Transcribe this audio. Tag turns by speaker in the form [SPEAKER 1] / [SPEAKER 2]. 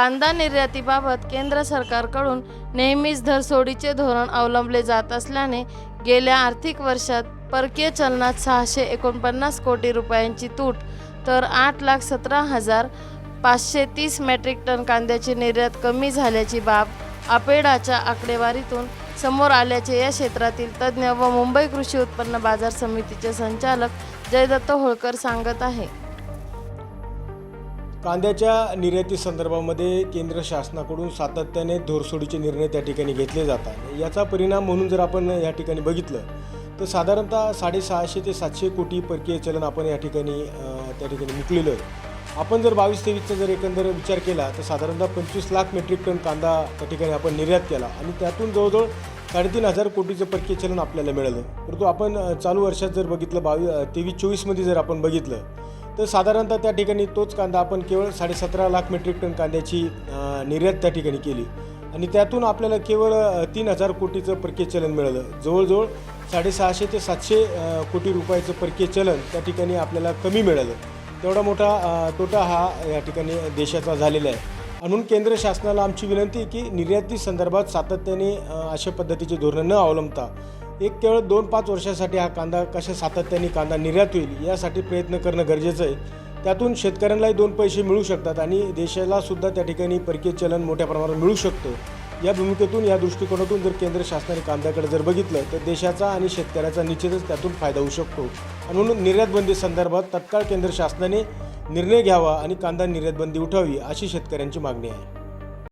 [SPEAKER 1] कांदा निर्यातीबाबत केंद्र सरकारकडून नेहमीच धरसोडीचे धोरण अवलंबले जात असल्याने गेल्या आर्थिक वर्षात परकीय चलनात सहाशे एकोणपन्नास कोटी रुपयांची तूट तर आठ लाख सतरा हजार पाचशे तीस मेट्रिक टन कांद्याची निर्यात कमी झाल्याची बाब आपेडाच्या आकडेवारीतून समोर आल्याचे या क्षेत्रातील तज्ज्ञ व मुंबई कृषी उत्पन्न बाजार समितीचे संचालक जयदत्त होळकर सांगत आहे.
[SPEAKER 2] कांद्याच्या निर्याती संदर्भामध्ये केंद्र शासनाकडून सातत्याने धोरसोडीचे निर्णय त्या ठिकाणी घेतले जातात. याचा परिणाम म्हणून जर आपण या ठिकाणी बघितलं तर साधारणतः साडेसहाशे ते सातशे कोटी परकीय चलन आपण या ठिकाणी त्या ठिकाणी मुकलेलं आहे. आपण जर बावीस तेवीसचा जर एकंदर विचार केला तर साधारणतः पंचवीस लाख मेट्रिक टन कांदा त्या ठिकाणी आपण निर्यात केला आणि त्यातून जवळजवळ साडेतीन हजार कोटीचं परकीय चलन आपल्याला मिळालं. परंतु आपण चालू वर्षात जर बघितलं बावी तेवीस चोवीसमध्ये जर आपण बघितलं तर साधारणतः त्या ठिकाणी तोच कांदा आपण केवळ साडेसतरा लाख मेट्रिक टन कांद्याची निर्यात त्या ठिकाणी केली. आणि त्यातून आपल्याला केवळ तीन हजार कोटीचं परकीय चलन मिळालं. जवळजवळ साडेसहाशे ते सातशे कोटी रुपयाचं परकीय चलन त्या ठिकाणी आपल्याला कमी मिळालं. तेवढा मोठा तोटा हा या ठिकाणी देशाचा झालेला आहे. म्हणून केंद्र शासनाला आमची विनंती आहे की निर्याती संदर्भात सातत्याने अशा पद्धतीचे धोरणं न अवलंबता एक केवळ दोन पाच वर्षासाठी हा कांदा कशा सातत्याने कांदा निर्यात होईल यासाठी प्रयत्न करणं गरजेचं आहे. त्यातून शेतकऱ्यांनाही दोन पैसे मिळू शकतात आणि देशाला सुद्धा त्या ठिकाणी परकीय चलन मोठ्या प्रमाणात मिळू शकतं. या भूमिकेतून या दृष्टिकोनातून जर केंद्र शासनाने कांद्याकडे जर बघितलं तर देशाचा आणि शेतकऱ्याचा निश्चितच त्यातून फायदा होऊ शकतो. आणि म्हणून निर्यातबंदी संदर्भात तत्काळ केंद्र शासनाने निर्णय घ्यावा आणि कांदा निर्यातबंदी उठावी अशी शेतकऱ्यांची मागणी आहे.